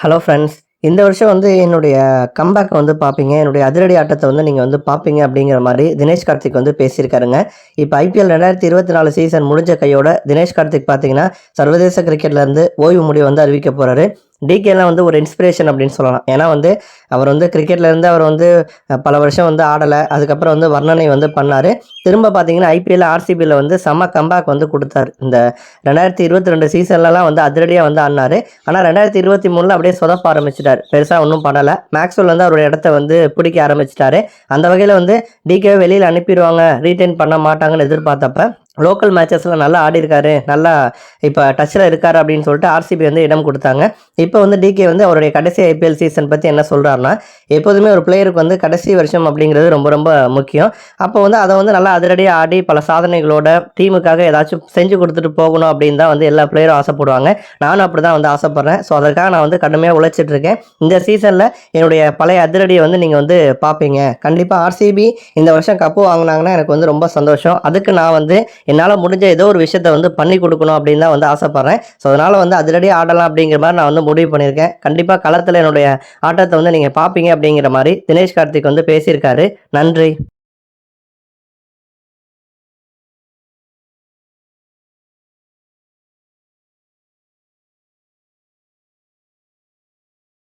Hello friends இந்த வருஷம் வந்து என்னுடைய கம்பேக்கை வந்து பார்ப்பீங்க என்னுடைய அதிரடி ஆட்டத்தை வந்து நீங்கள் வந்து பார்ப்பீங்க அப்படிங்கிற மாதிரி தினேஷ் கார்த்திக் வந்து பேசியிருக்காருங்க. இப்போ ஐபிஎல் ரெண்டாயிரத்தி இருபத்தி நாலு சீசன் முடிஞ்ச கையோட தினேஷ் கார்த்திக் பார்த்தீங்கன்னா சர்வதேச கிரிக்கெட்லேருந்து ஓய்வு முடிவு வந்து அறிவிக்க போகிறாரு டிகேலாம் வந்து ஒரு இன்ஸ்பிரேஷன் அப்படின்னு சொல்லலாம். ஏன்னா வந்து அவர் வந்து கிரிக்கெட்லேருந்து அவர் வந்து பல வருஷம் வந்து ஆடலை. அதுக்கப்புறம் வந்து வர்ணனை வந்து பண்ணார். திரும்ப பார்த்தீங்கன்னா ஐபிஎல் ஆர்சிபியில் வந்து செம்ம கம்பேக் வந்து கொடுத்தாரு. இந்த ரெண்டாயிரத்தி இருபத்தி ரெண்டு சீசன்லலாம் வந்து அதிரடியாக வந்து ஆடினார். ஆனால் ரெண்டாயிரத்தி இருபத்தி மூணில் அப்படியே சொதப்ப ஆரம்பிச்சிட்டார். பெருசாக ஒன்றும் பண்ணலை. மேக்ஸ்வெல் வந்து அவருடைய இடத்த வந்து பிடிக்க ஆரம்பிச்சிட்டாரு. அந்த வகையில் வந்து டிகே வெளியில் அனுப்பிடுவாங்க. ரீட்டைன் பண்ண மாட்டாங்கன்னு எதிர்பார்த்தப்ப லோக்கல் மேட்சஸில் நல்லா ஆடி இருக்காரு நல்லா இப்போ டச்சில் இருக்காரு அப்படின்னு சொல்லிட்டு ஆர்சிபி வந்து இடம் கொடுத்தாங்க. இப்போ வந்து டிகே வந்து அவருடைய கடைசி ஐபிஎல் சீசன் பற்றி என்ன சொல்கிறாருன்னா எப்போதுமே ஒரு பிளேயருக்கு வந்து கடைசி வருஷம் அப்படிங்கிறது ரொம்ப ரொம்ப முக்கியம். அப்போ வந்து அதை வந்து நல்லா அதிரடியாக ஆடி பல சாதனைகளோட டீமுக்காக ஏதாச்சும் செஞ்சு கொடுத்துட்டு போகணும் அப்படின்னு தான் வந்து எல்லா பிளேயரும் ஆசைப்படுவாங்க. நானும் அப்படி தான் வந்து ஆசைப்பட்றேன். ஸோ அதற்காக நான் வந்து கடுமையாக உழைச்சிட்டு இருக்கேன். இந்த சீசனில் என்னுடைய பழைய அதிரடியை வந்து நீங்கள் வந்து பார்ப்பீங்க கண்டிப்பாக ஆர்சிபி இந்த வருஷம் கப்பு வாங்கினாங்கன்னா எனக்கு வந்து ரொம்ப சந்தோஷம். அதுக்கு நான் வந்து என்னால் முடிஞ்ச ஏதோ ஒரு விஷயத்த வந்து பண்ணி கொடுக்கணும் அப்படின்னு தான் வந்து ஆசைப்பட்றேன். ஸோ அதனால் வந்து அதிலடியே ஆடலாம் அப்படிங்கிற மாதிரி நான் வந்து முடிவு பண்ணியிருக்கேன். கண்டிப்பாக களத்தில் என்னுடைய ஆட்டத்தை வந்து நீங்கள் பார்ப்பீங்க அப்படிங்கிற மாதிரி தினேஷ் கார்த்திக் வந்து பேசியிருக்காரு. நன்றி.